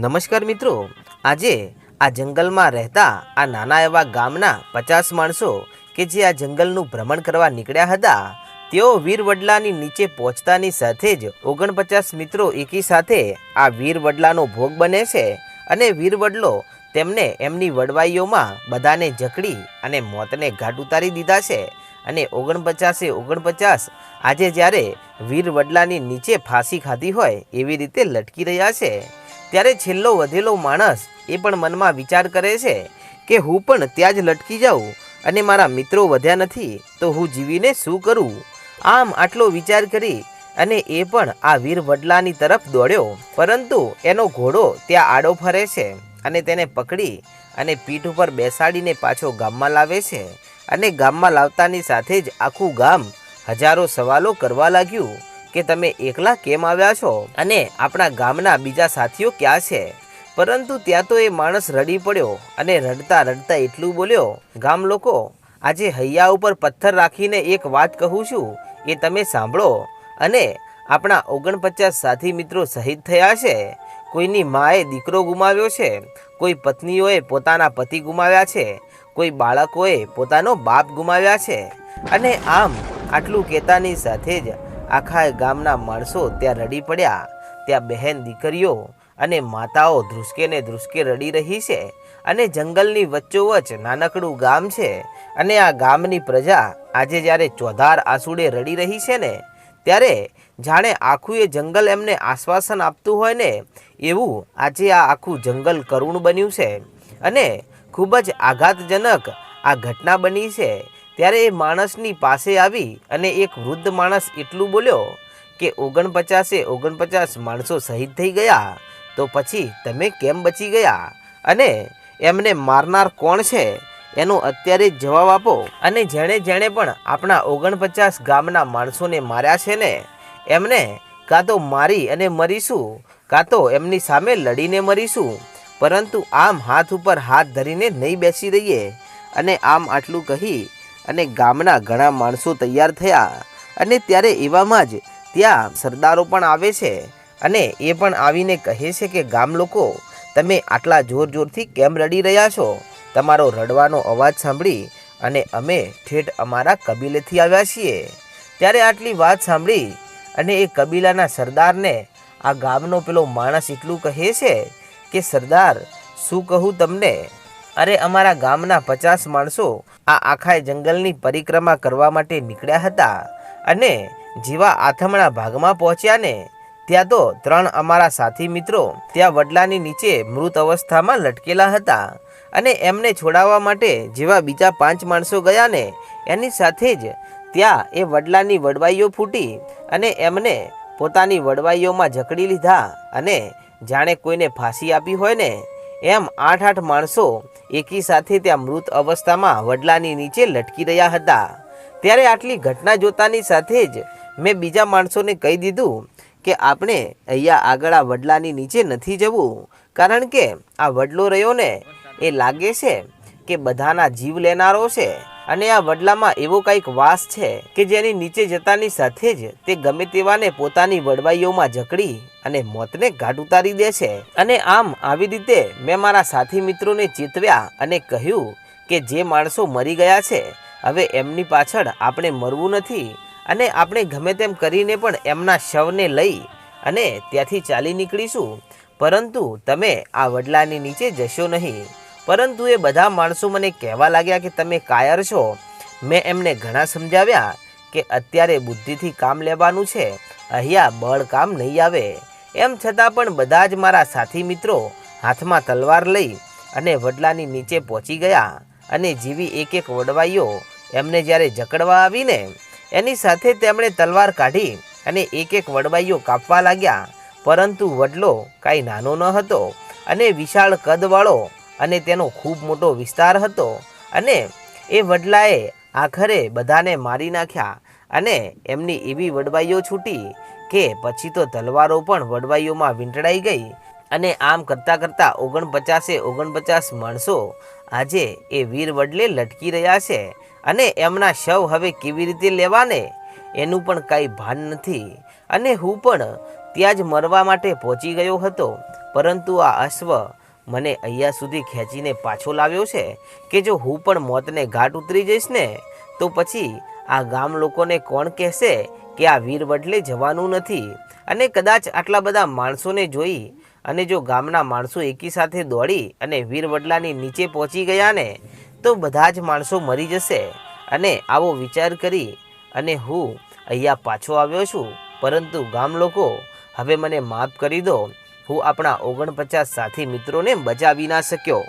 નમસ્કાર મિત્રો. આજે આ જંગલમાં રહેતા આ નાના એવા ગામના પચાસ માણસો કે જે આ જંગલનું ભ્રમણ કરવા નીકળ્યા હતા, તેઓ વીર વડલાની નીચે પહોંચતાની સાથે જ ઓગણપચાસ મિત્રો એકી સાથે આ વીર વડલાનો ભોગ બને છે અને વીર વડલો તેમને એમની વડવાઈઓમાં બધાને જકડી અને મોતને ઘાટ ઉતારી દીધા છે અને ઓગણપચાસે ઓગણપચાસ આજે જ્યારે વીર વડલાની નીચે ફાંસી ખાધી હોય એવી રીતે લટકી રહ્યા છે. ત્યારે છેલ્લો વધેલો માણસ એ પણ મનમાં વિચાર કરે છે કે હું પણ ત્યાં જ લટકી જાઉં અને મારા મિત્રો વધ્યા નથી તો હું જીવીને શું કરું? આમ આટલો વિચાર કરી અને એ પણ આ વીર વડલાની તરફ દોડ્યો. પરંતુ એનો ઘોડો ત્યાં આડો ફરે છે અને તેને પકડી અને પીઠ ઉપર બેસાડીને પાછો ગામમાં લાવે છે અને ગામમાં લાવતાની સાથે જ આખું ગામ હજારો સવાલો કરવા લાગ્યું. કે તમે એકલા કેમ આવ્યા છો? અને આપણા ગામના બીજા સાથીઓ ક્યાં છે? પરંતુ ત્યાં તો એ માણસ રડી પડ્યો અને રડતા રડતા એટલું બોલ્યો, ગામ લોકો, આજે હૈયા ઉપર પથ્થર રાખીને એક વાત કહું છું, એ તમે સાંભળો. અને આપણા ઓગણપચાસ સાથી મિત્રો શહીદ થયા છે. કોઈની માએ દીકરો ગુમાવ્યો છે. કોઈ પત્નીઓએ પોતાના પતિ ગુમાવ્યા છે. કોઈ બાળકોએ પોતાનો બાપ ગુમાવ્યા છે. અને આમ આટલું કહેતાની સાથે જ આખા ગામના માણસો ત્યાં રડી પડ્યા. ત્યાં બહેન દીકરીઓ અને માતાઓ ધ્રુસકે ધ્રુસકે રડી રહી છે અને જંગલની વચ્ચોવચ નાનકડું ગામ છે અને આ ગામની પ્રજા આજે જ્યારે ચોધાર આંસુડે રડી રહી છે ને, ત્યારે જાણે આખું એ જંગલ એમને આશ્વાસન આપતું હોય ને, એવું આજે આ આખું જંગલ કરુણ બન્યું છે. અને ખૂબ જ આઘાતજનક આ ઘટના બની છે. ત્યારે એ માણસની પાસે આવી અને એક વૃદ્ધ માણસ એટલું બોલ્યો કે, ઓગણપચાસે ઓગણપચાસ માણસો શહીદ થઈ ગયા, તો પછી તમે કેમ બચી ગયા? અને એમને મારનાર કોણ છે? એનો અત્યારે જવાબ આપો. અને જેણે જેણે પણ આપણા ઓગણપચાસ ગામના માણસોને માર્યા છે ને, એમને કાં તો મારી અને મરીશું, કાં તો એમની સામે લડીને મરીશું, પરંતુ આમ હાથ ઉપર હાથ ધરીને નહીં બેસી રહીએ. અને આમ આટલું કહી અને ગામના ઘણા માણસો તૈયાર થયા અને ત્યારે એવામાં જ ત્યાં સરદારો પણ આવે છે અને એ પણ આવીને કહે છે કે, ગામ લોકો, તમે આટલા જોર જોરથી કેમ રડી રહ્યા છો? તમારો રડવાનો અવાજ સાંભળી અને અમે ઠેઠ અમારા કબીલેથી આવ્યા છીએ. ત્યારે આટલી વાત સાંભળી અને એ કબીલાના સરદારને આ ગામનો પેલો માણસ એટલું કહે છે કે, સરદાર, શું કહું તમને? અરે, અમારા ગામના પચાસ માણસો આ આખા જંગલની પરિક્રમા કરવા માટે નીકળ્યા હતા અને જેવા આથમણા ભાગમાં પહોંચ્યા ને, ત્યાં તો ત્રણ અમારા સાથી મિત્રો ત્યાં વડલાની નીચે મૃત અવસ્થામાં લટકેલા હતા અને એમને છોડાવવા માટે જેવા બીજા પાંચ માણસો ગયા ને, એની સાથે જ ત્યાં એ વડલાની વડવાઈઓ ફૂટી અને એમને પોતાની વડવાઈઓમાં જકડી લીધા અને જાણે કોઈને ફાંસી આપી હોય ને એમ આઠ આઠ માણસો એકી સાથે ત્યાં મૃત અવસ્થામાં વડલાની નીચે લટકી રહ્યા હતા. ત્યારે આટલી ઘટના જોતાની સાથે જ મેં બીજા માણસોને કહી દીધું કે આપણે અહીંયા આગળ આ વડલાની નીચે નથી જવું, કારણ કે આ વડલો રહ્યો ને એ લાગે છે કે બધાના જીવ લેનારો છે. અને આ વડલામાં એવો કંઈક વાસ છે કે જેની નીચે જતાની સાથે જ તે ગમે તેવાને પોતાની વડવાઈઓમાં જકડી અને મોતને ઘાટ ઉતારી દે છે. અને આમ આવી રીતે મેં મારા સાથી મિત્રોને ચેતવ્યા અને કહ્યું કે જે માણસો મરી ગયા છે, હવે એમની પાછળ આપણે મરવું નથી અને આપણે ગમે તેમ કરીને પણ એમના શવને લઈ અને ત્યાંથી ચાલી નીકળીશું. પરંતુ તમે આ વડલાની નીચે જશો નહીં. પરંતુ એ બધા માણસો મને કહેવા લાગ્યા કે તમે કાયર છો. મેં એમને ઘણા સમજાવ્યા કે અત્યારે બુદ્ધિથી કામ લેવાનું છે. અહીંયા બળ કામ નહીં આવે. એમ છતાં પણ બધા જ મારા સાથી મિત્રો હાથમાં તલવાર લઈ અને વડલાની નીચે પહોંચી ગયા અને જેવી એક એક વડવાઈઓ એમને જ્યારે જકડવા આવીને એની સાથે તેમણે તલવાર કાઢી અને એક એક વડવાઈઓ કાપવા લાગ્યા. પરંતુ વડલો કાંઈ નાનો ન હતો અને વિશાળ કદવાળો અને તેનો ખૂબ મોટો વિસ્તાર હતો. અને એ વડલાએ આખરે બધાને મારી નાખ્યા અને એમની એવી વડવાઈઓ છૂટી કે પછી તો તલવારો પણ વડવાઈઓમાં વીંટળાઈ ગઈ અને આમ કરતાં કરતાં ઓગણપચાસે ઓગણપચાસ માણસો આજે એ વીર વડલે લટકી રહ્યા છે અને એમના શવ હવે કેવી રીતે લેવાને એનું પણ કાંઈ ભાન નથી. અને હું પણ ત્યાં જ મરવા માટે પહોંચી ગયો હતો, પરંતુ આ અશ્વ મને અહીંયા સુધી ખેંચીને પાછો લાવ્યો છે કે જો હું પણ મોતને ઘાટ ઉતરી જઈશ ને, તો પછી આ ગામ લોકોને કોણ કહેશે કે આ વીર વડલે જવાનું નથી? અને કદાચ આટલા બધા માણસોને જોઈ અને જો ગામના માણસો એકી સાથે દોડી અને વીર વડલાની નીચે પહોંચી ગયા ને, તો બધા જ માણસો મરી જશે. અને આવો વિચાર કરી અને હું અહીંયા પાછો આવ્યો છું. પરંતુ ગામ લોકો, હવે મને માફ કરી દો. હું આપણા ઓગણપચાસ સાથી મિત્રોને બચાવી ના શક્યો.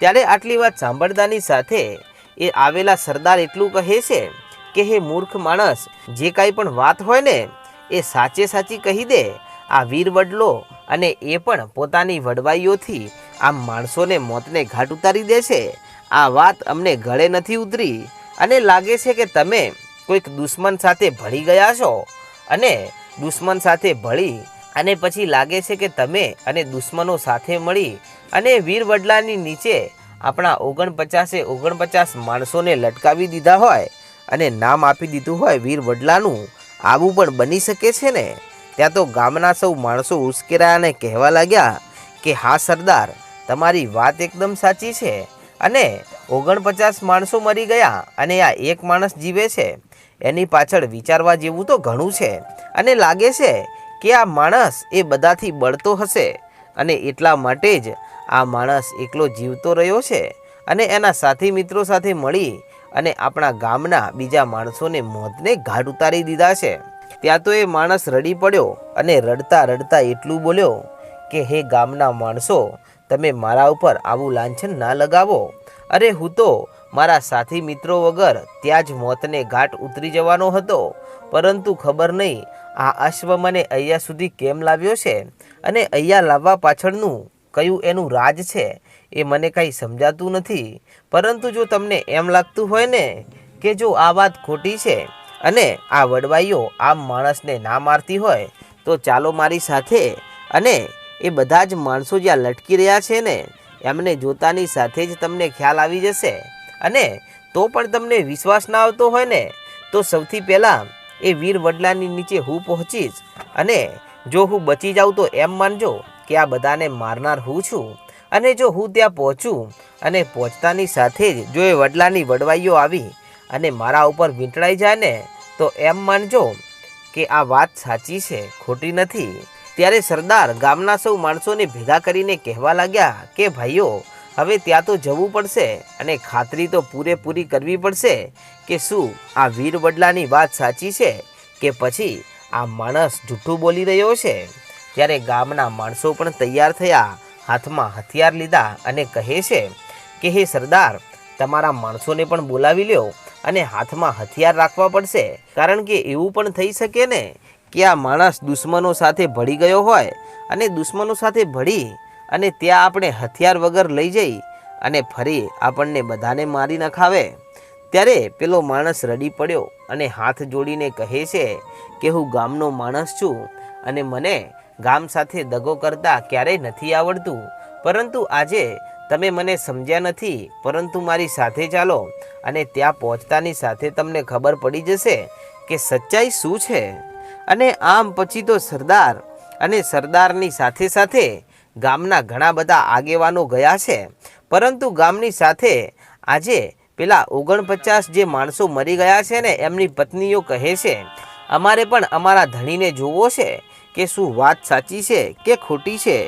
ત્યારે આટલી વાત સાંભળતાની સાથે એ આવેલા સરદાર એટલું કહે છે કે, હે મૂર્ખ માણસ, જે કાંઈ પણ વાત હોય ને, એ સાચે સાચી કહી દે. આ વીર વડલો અને એ પણ પોતાની વડવાઈઓથી આમ માણસોને મોતને ઘાટ ઉતારી દે છે. આ વાત અમને ગળે નથી ઉતરી. અને લાગે છે કે તમે કોઈક દુશ્મન સાથે ભળી ગયા છો. અને દુશ્મન સાથે ભળી અને પછી લાગે છે કે તમે અને દુશ્મનો સાથે મળી અને વીર વડલાની નીચે આપણા ઓગણપચાસે ઓગણપચાસ માણસોને લટકાવી દીધા હોય અને નામ આપી દીધું હોય વીર વડલાનું, આવું પણ બની શકે છે ને? ત્યાં તો ગામના સૌ માણસો ઉશ્કેરાયા અને કહેવા લાગ્યા કે, હા, સરદાર, તમારી વાત એકદમ સાચી છે. અને ઓગણપચાસ માણસો મરી ગયા અને આ એક માણસ જીવે છે. એની પાછળ વિચારવા જેવું તો ઘણું છે. અને લાગે છે કે આ માણસ એ બધાથી બળતો હશે અને એટલા માટે જ આ માણસ એકલો જીવતો રહ્યો છે અને એના સાથી મિત્રો સાથે મળી અને આપણા ગામના બીજા માણસોને મોતને ઘાટ ઉતારી દીધા છે. ત્યાં તો એ માણસ રડી પડ્યો અને રડતા રડતા એટલું બોલ્યો કે, હે ગામના માણસો, તમે મારા ઉપર આવું લાંછન ના લગાવો. અરે હું તો મારા સાથી મિત્રો વગર ત્યાં જ મોતને ઘાટ ઉતરી જવાનો હતો. પરંતુ ખબર નહીં, આ અશ્વ મને અહીંયા સુધી કેમ લાવ્યો છે? અને અહીંયા લાવવા પાછળનું કયું એનું રાજ છે? એ મને કાંઈ સમજાતું નથી. પરંતુ જો તમને એમ લાગતું હોય ને કે જો આ વાત ખોટી છે અને આ વડવાઈઓ આમ માણસને ના મારતી હોય, તો ચાલો મારી સાથે અને એ બધા જ માણસો જ્યાં લટકી રહ્યા છે ને, એમને જોતાની સાથે જ તમને ખ્યાલ આવી જશે. અને તો પણ તમને વિશ્વાસ ના આવતો હોય ને, તો સૌથી પહેલાં એ વીર વડલાની નીચે હું પહોંચીશ અને જો હું બચી જાઉં તો એમ માનજો કે આ બધાને મારનાર હું છું. અને જો હું ત્યાં પહોંચું અને પહોંચતાની સાથે જ જો એ વડલાની વડવાઈઓ આવી અને મારા ઉપર વીંટળાઈ જાય ને, તો એમ માનજો કે આ વાત સાચી છે, ખોટી નથી. ત્યારે સરદાર ગામના સૌ માણસોને ભેગા કરીને કહેવા લાગ્યા કે ભાઈઓ હવે ત્યાં તો જવું પડશે અને ખાતરી તો પૂરેપૂરી કરવી પડશે કે શું આ વીર વડલાની વાત સાચી છે કે પછી આ માણસ જૂઠું બોલી રહ્યો છે? ત્યારે ગામના માણસો પણ તૈયાર થયા, હાથમાં હથિયાર લીધા અને કહે છે કે, હે સરદાર, તમારા માણસોને પણ બોલાવી લ્યો અને હાથમાં હથિયાર રાખવા પડશે. કારણ કે એવું પણ થઈ શકે ને કે આ માણસ દુશ્મનો સાથે ભળી ગયો હોય અને દુશ્મનો સાથે ભળી અને ત્યાં આપણે હથિયાર વગર લઈ જઈ અને ફરી આપણને બધાને મારી નખાવે. ત્યારે પેલો માણસ રડી પડ્યો અને હાથ જોડીને કહે છે કે હું ગામનો માણસ છું અને મને ગામ સાથે દગો કરતા ક્યારેય નથી આવડતું. પરંતુ આજે તમે મને સમજ્યા નથી, પરંતુ મારી સાથે ચાલો અને ત્યાં પહોંચતાની સાથે તમને ખબર પડી જશે કે સચ્ચાઈ શું છે. અને આમ પછી તો સરદાર અને સરદારની સાથે સાથે ગામના ઘણા બધા આગેવાનો ગયા છે. પરંતુ ગામની સાથે આજે પેલા ઓગણપચાસ જે માણસો મરી ગયા છે ને એમની પત્નીઓ કહે છે, અમારે પણ અમારા ધણીને જોવો છે કે શું વાત સાચી છે કે ખોટી છે?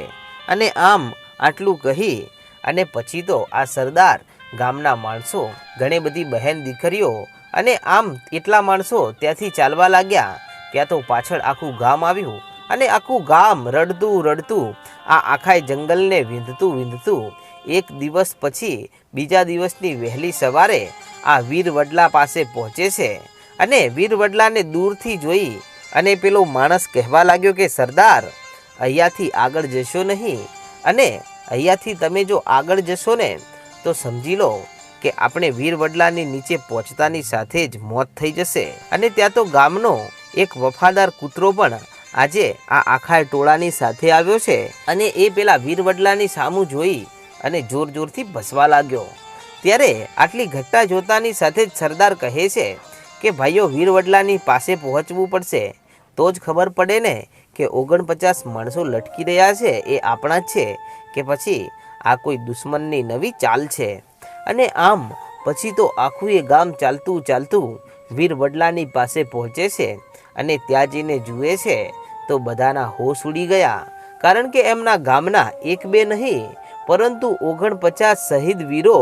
અને આમ આટલું કહી અને પછી તો આ સરદાર ગામના માણસો, ઘણી બધી બહેન દીકરીઓ અને આમ એટલા માણસો ત્યાંથી ચાલવા લાગ્યા. ત્યાં તો પાછળ આખું ગામ આવ્યું. અને આખું ગામ રડતું રડતું આ આખા જંગલને વીંધતું વીંધતું એક દિવસ પછી બીજા દિવસની વહેલી સવારે આ વીર વડલા પાસે પહોંચે છે અને વીર વડલાને દૂરથી જોઈ અને પેલો માણસ કહેવા લાગ્યો કે, સરદાર, અહીંયાથી આગળ જશો નહીં અને અહીંયાથી તમે જો આગળ જશો ને, તો સમજી લો કે આપણે વીર વડલાની નીચે પહોંચતાની સાથે જ મોત થઈ જશે. અને ત્યાં તો ગામનો એક વફાદાર કૂતરો પણ આજે આ આખા ટોળાની સાથે આવ્યો છે અને એ પેલા વીરવડલાની સામું જોઈ અને જોર જોરથી ભસવા લાગ્યો. ત્યારે આટલી ઘટના જોતાની સાથે જ સરદાર કહે છે કે, ભાઈઓ, વીરવડલાની પાસે પહોંચવું પડશે. તો જ ખબર પડે ને કે ઓગણપચાસ માણસો લટકી રહ્યા છે એ આપણા જ છે કે પછી આ કોઈ દુશ્મનની નવી ચાલ છે. અને આમ પછી તો આખું એ ગામ ચાલતું ચાલતું વીર વડલાની પાસે પહોંચે છે અને ત્યાં જઈને જુએ છે તો બધાના હોશ ઉડી ગયા, કારણ કે એમના ગામના એક બે નહીં, પરંતુ ઓગણપચાસ શહીદ વીરો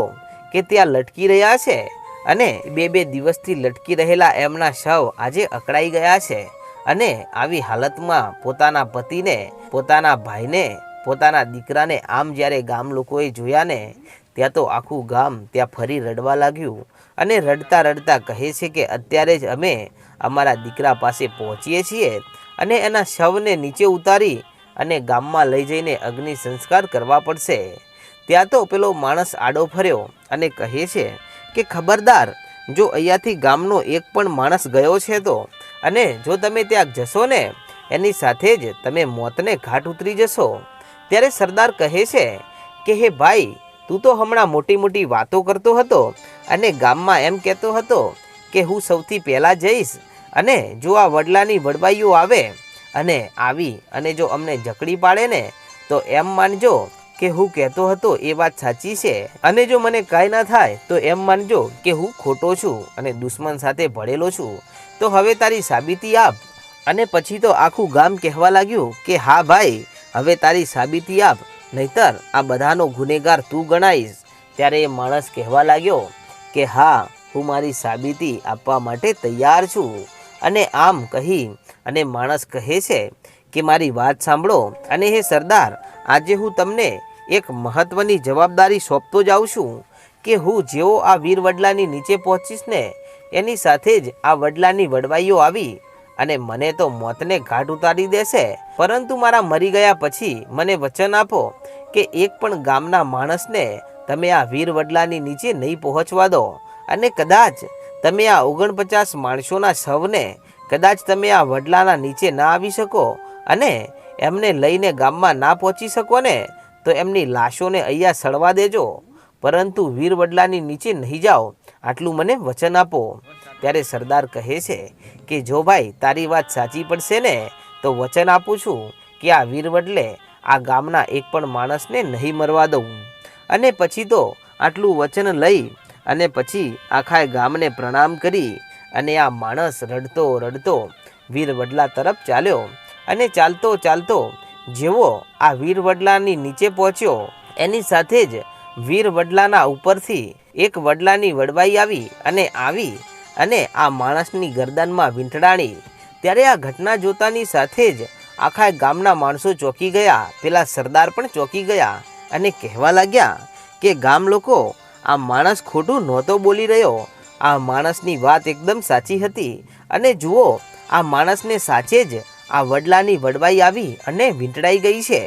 કે ત્યાં લટકી રહ્યા છે અને બે બે દિવસથી લટકી રહેલા એમના શવ આજે અકળાઈ ગયા છે અને આવી હાલતમાં પોતાના પતિને, પોતાના ભાઈને, પોતાના દીકરાને આમ જ્યારે ગામ લોકોએ જોયા ને, ત્યાં તો આખું ગામ ત્યાં ફરી રડવા લાગ્યું અને રડતા રડતા કહે છે કે અત્યારે જ અમે અમારા દીકરા પાસે પહોંચીએ છીએ અને એના શવને નીચે ઉતારી અને ગામમાં લઈ જઈને અગ્નિ સંસ્કાર કરવા પડશે. ત્યાં તો પેલો માણસ આડો ફર્યો અને કહે છે કે, ખબરદાર, જો અહીંયાથી ગામનો એક પણ માણસ ગયો છે તો, અને જો તમે ત્યાં જશો ને, એની સાથે જ તમે મોતને ઘાટ ઉતરી જશો. ત્યારે સરદાર કહે છે કે, હે ભાઈ, તું તો હમણાં મોટી મોટી વાતો કરતો હતો અને ગામમાં એમ કહેતો હતો કે, હું સૌથી પહેલાં જઈશ અને જો આ વડલાની વડવાઈઓ આવે અને આવી અને જો અમને જકડી પાડે ને, તો એમ માનજો કે હું કહેતો હતો એ વાત સાચી છે. અને જો મને કાંઈ ના થાય, તો એમ માનજો કે હું ખોટો છું અને દુશ્મન સાથે ભળેલો છું. તો હવે તારી સાબિતી આપ. અને પછી તો આખું ગામ કહેવા લાગ્યું કે, હા ભાઈ, હવે તારી સાબિતી આપ. નહીતર આ બધાનો ગુનેગાર તું ગણાઈશ. ત્યારે એ માણસ કહેવા લાગ્યો કે, હા, હું મારી સાબિતી આપવા માટે તૈયાર છું. અને આમ કહી અને માણસ કહે છે કે મારી વાત સાંભળો અને હે સરદાર, આજે હું તમને એક મહત્વની જવાબદારી સોંપતો જાઉં છું કે હું જેવો આ વીર વડલાની નીચે પહોંચીશ ને, એની સાથે જ આ વડલાની વડવાઈઓ આવી અને મને તો મોતને ઘાટ ઉતારી દેશે. પરંતુ મારા મરી ગયા પછી મને વચન આપો કે એક પણ ગામના માણસને તમે આ વીર વડલાની નીચે નહીં પહોંચવા દો અને કદાચ તમે આ ઓગણપચાસ માણસોના શવને કદાચ તમે આ વડલાના નીચે ના આવી શકો અને એમને લઈને ગામમાં ના પહોંચી શકો ને, તો એમની લાશોને અહીંયા સળવા દેજો. પરંતુ વીર વડલાની નીચે નહીં જાઓ, આટલું મને વચન આપો. ત્યારે સરદાર કહે છે કે, જો ભાઈ, તારી વાત સાચી પડશે ને, તો વચન આપું છું કે આ વીર વડલે આ ગામના એક પણ માણસને નહીં મરવા દઉં. અને પછી તો આટલું વચન લઈ અને પછી આખા ગામને પ્રણામ કરી અને આ માણસ રડતો રડતો વીર વડલા તરફ ચાલ્યો અને ચાલતો ચાલતો જેવો આ વીર વડલાની નીચે પહોંચ્યો. એની સાથે જ વીર વડલાના ઉપરથી એક વડલાની વડવાઈ આવી અને આવી અને આ માણસની ગરદનમાં વીંટળાણી ત્યારે આ ઘટના જોતાની સાથે જ આખા ગામના માણસો ચોંકી ગયા, પેલા સરદાર પણ ચોંકી ગયા અને કહેવા લાગ્યા કે ગામ લોકો આ માણસ ખોટું નહોતો બોલી રહ્યો. આ માણસની વાત એકદમ સાચી હતી. અને જુઓ, આ માણસને સાચે જ આ વડલાની વડવાઈ આવી અને વીંટળાઈ ગઈ છે.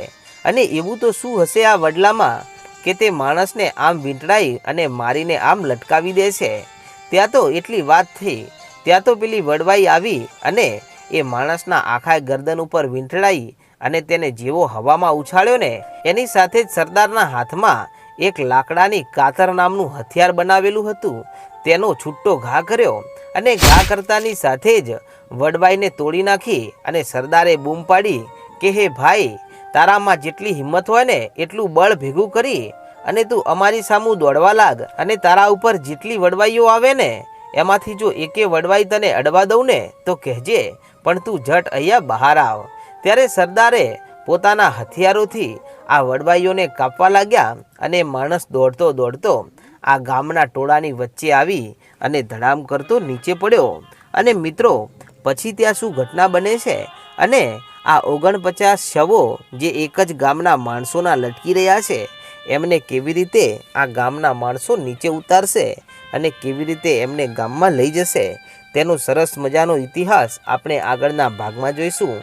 અને એવું તો શું હશે આ વડલામાં, કે તે માણસને આમ વીંટળાઈ અને મારીને આમ લટકાવી દે છે? ત્યાં તો એટલી વાત થઈ. ત્યાં તો પેલી વડવાઈ આવી અને એ માણસના આખા ગરદન ઉપર વીંટળાઈ અને તેને જેવો હવામાં ઉછાળ્યો ને, એની સાથે જ સરદારના હાથમાં એક લાકડાની કાતર નામનું હથિયાર બનાવેલું હતું. તેનો છૂટો ઘા કર્યો અને ઘા કરતાની સાથે જ વડવાઈને તોડી નાખી અને સરદારે બૂમ પાડી કે, હે ભાઈ, તારામાં જેટલી હિંમત હોય ને એટલું બળ ભેગું કરી અને તું અમારી સામું દોડવા લાગ અને તારા ઉપર જેટલી વડવાઈઓ આવે ને એમાંથી જો એકે વડવાઈ તને અડવા દઉં ને તો કહેજે, પણ તું જટ અહીંયા બહાર આવ. ત્યારે સરદારે પોતાના હથિયારોથી આ વડવાઈઓને કાપવા લાગ્યા અને માણસ દોડતો દોડતો આ ગામના ટોળાની વચ્ચે આવી અને ધડામ કરતો નીચે પડ્યો. અને મિત્રો, પછી ત્યાં શું ઘટના બને છે? અને આ ઓગણપચાસ શવો જે એક જ ગામના માણસોના લટકી રહ્યા છે, એમને કેવી રીતે આ ગામના માણસો નીચે ઉતારશે અને કેવી રીતે એમને ગામમાં લઈ જશે? તેનો સરસ મજાનો ઇતિહાસ આપણે આગળના ભાગમાં જોઈશું.